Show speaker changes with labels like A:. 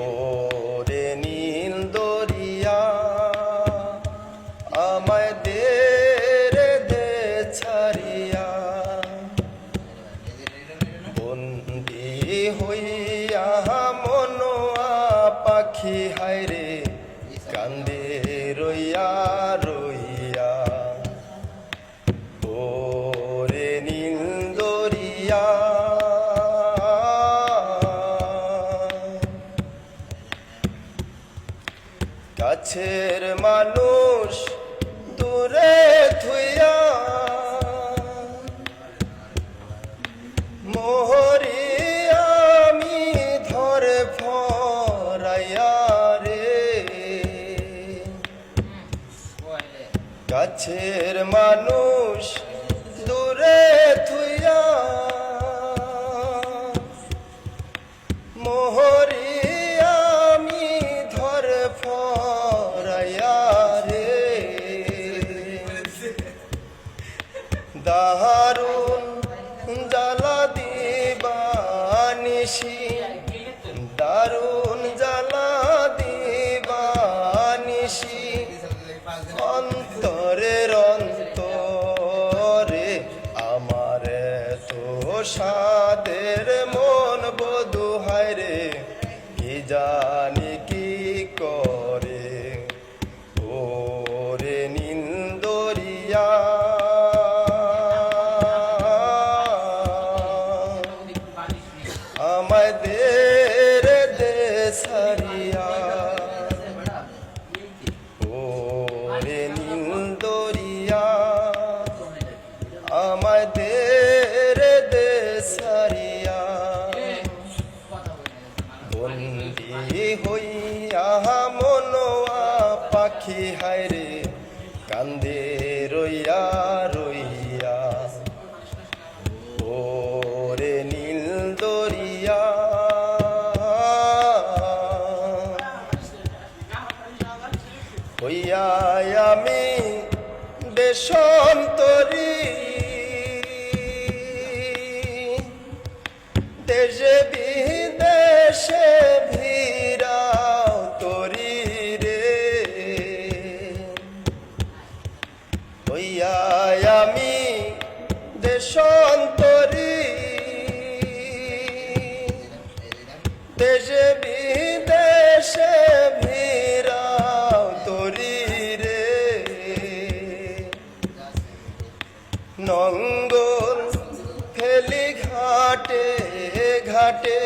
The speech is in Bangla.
A: ওরে নীল দরিয়া আমায় দে রে দে ছাড়িয়া। বন্দি হইয়া মনোয়া পাখি হাইরে কান্দে রইয়া রইয়া কাছের মানুষ দূরে থুইয়া মোহরি আমি ধরে ফরাইয়া রে। কাছের মানুষ দূরে থুইয়া দারুণ জ্বালা দিবানিসি দারুণ জ্বালা দিবানিসি অন্তরের অন্তরে আমার তো সাদের মন বধু হায় রে কি জানি কি করে সারিয়া ওরে নিন্দরিয়া, আমায় দে রে দে সারিয়া। বন্দি হইয়া মনোয়া পাখি, হায়রে কান্দে রইয়া রইয়া। হইয়া আমি দেশন্তরী। দেশে বিদেশে ভিড়াও তরি রে। হইয়া আমি দেশে জঙ্গল ফেলি ঘাটে ঘাটে।